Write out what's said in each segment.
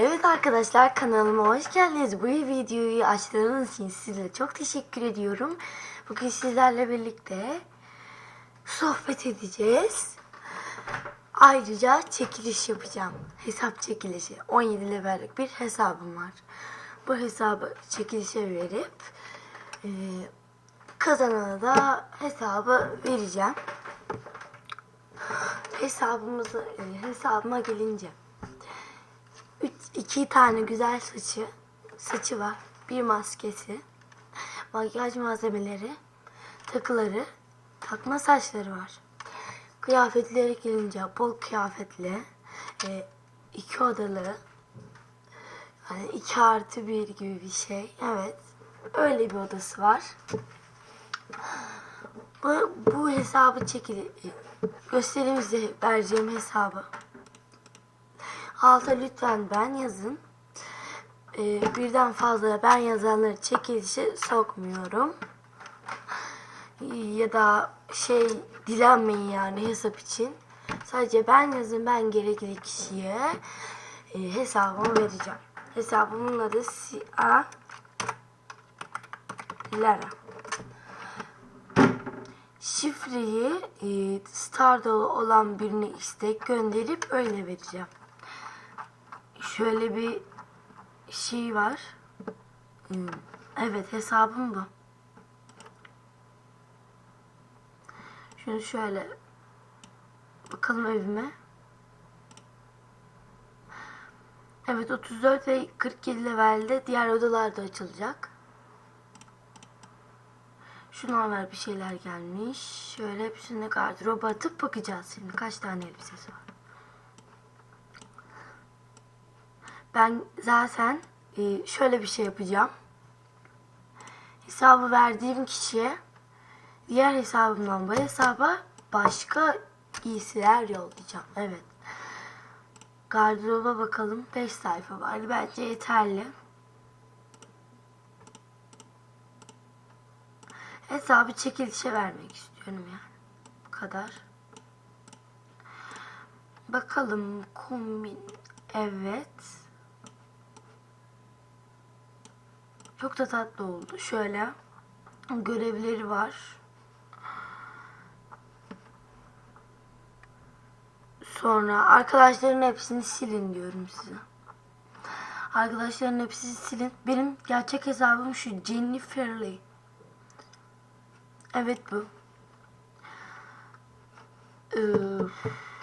Evet arkadaşlar kanalıma hoş geldiniz. Bu videoyu açtığınız için size çok teşekkür ediyorum. Bugün sizlerle birlikte sohbet edeceğiz. Ayrıca çekiliş yapacağım. Hesap çekilişi. 17 levellik bir hesabım var. Bu hesabı çekilişe verip e, kazanana da hesabı vereceğim. Hesabımızı e, hesabıma gelince Üç, iki tane güzel saçı, saçı var. Bir maskesi, makyaj malzemeleri, takıları, takma saçları var. Kıyafetleri gelince bol kıyafetli, e, iki odalı, yani iki artı bir gibi bir şey. Evet, öyle bir odası var. Bu, bu hesabı çekili, göstereyim size vereceğim hesabı. Alta lütfen ben yazın. Ee, birden fazla ben yazanları çekilişe sokmuyorum. Ya da şey dilenmeyin yani hesap için. Sadece ben yazın ben gerekli kişiye e, hesabımı vereceğim. Hesabımın adı Sia Lara. Şifreyi e, Star'da olan birine istek gönderip öyle vereceğim şöyle bir şey var. Hmm, Evet hesabım bu. Şunu şöyle bakalım evime. Evet 34 ve 47 levelde diğer odalar da açılacak. Şuna ver bir şeyler gelmiş. Şöyle hepsine gardıroba atıp bakacağız şimdi kaç tane elbisesi var. Ben zaten e, şöyle bir şey yapacağım. Hesabı verdiğim kişiye diğer hesabımdan bu hesaba başka giysiler yollayacağım. Evet. Gardıroba bakalım. 5 sayfa var. Bence yeterli. Hesabı çekilişe vermek istiyorum yani. Bu kadar. Bakalım kombin. Evet. Çok da tatlı oldu. Şöyle görevleri var. Sonra arkadaşların hepsini silin diyorum size. Arkadaşların hepsini silin. Benim gerçek hesabım şu Jennifer Lee. Evet bu. Ee,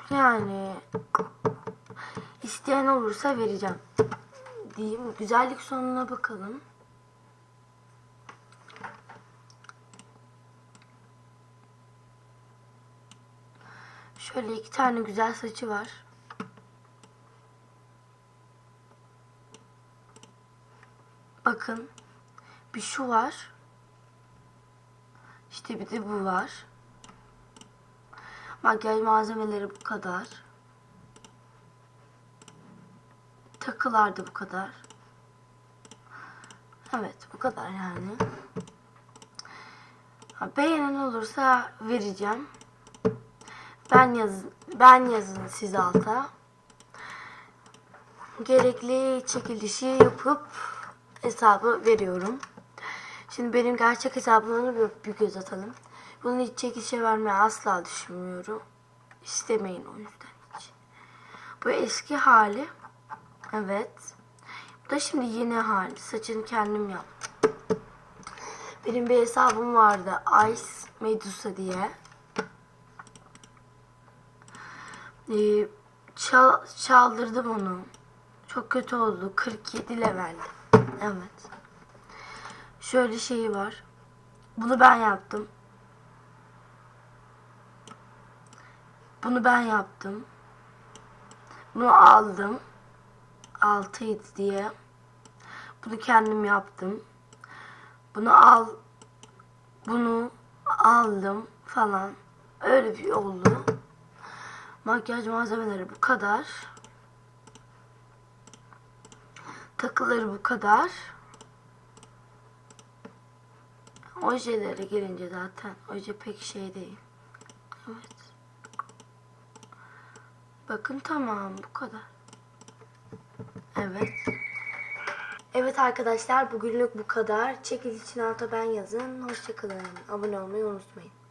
yani isteyen olursa vereceğim. Diyeyim. Güzellik sonuna bakalım. Şöyle iki tane güzel saçı var. Bakın. Bir şu var. İşte bir de bu var. Makyaj malzemeleri bu kadar. Takılar da bu kadar. Evet bu kadar yani. Beğenen olursa vereceğim. Ben yazın, ben yazın siz alta. Gerekli çekilişi yapıp hesabı veriyorum. Şimdi benim gerçek hesabımı bir, bir göz atalım. Bunu hiç çekilişe vermeye asla düşünmüyorum. İstemeyin o yüzden hiç. Bu eski hali. Evet. Bu da şimdi yeni hali. Saçını kendim yaptım. Benim bir hesabım vardı. Ice Medusa diye. Ee, çal, çaldırdım onu. Çok kötü oldu. 47 level. Evet. Şöyle şeyi var. Bunu ben yaptım. Bunu ben yaptım. Bunu aldım. 6 diye. Bunu kendim yaptım. Bunu al bunu aldım falan. Öyle bir oldu. Makyaj malzemeleri bu kadar. Takıları bu kadar. Ojelere gelince zaten oje pek şey değil. Evet. Bakın tamam bu kadar. Evet. Evet arkadaşlar bugünlük bu kadar. Çekiliş için alta ben yazın. Hoşçakalın. Abone olmayı unutmayın.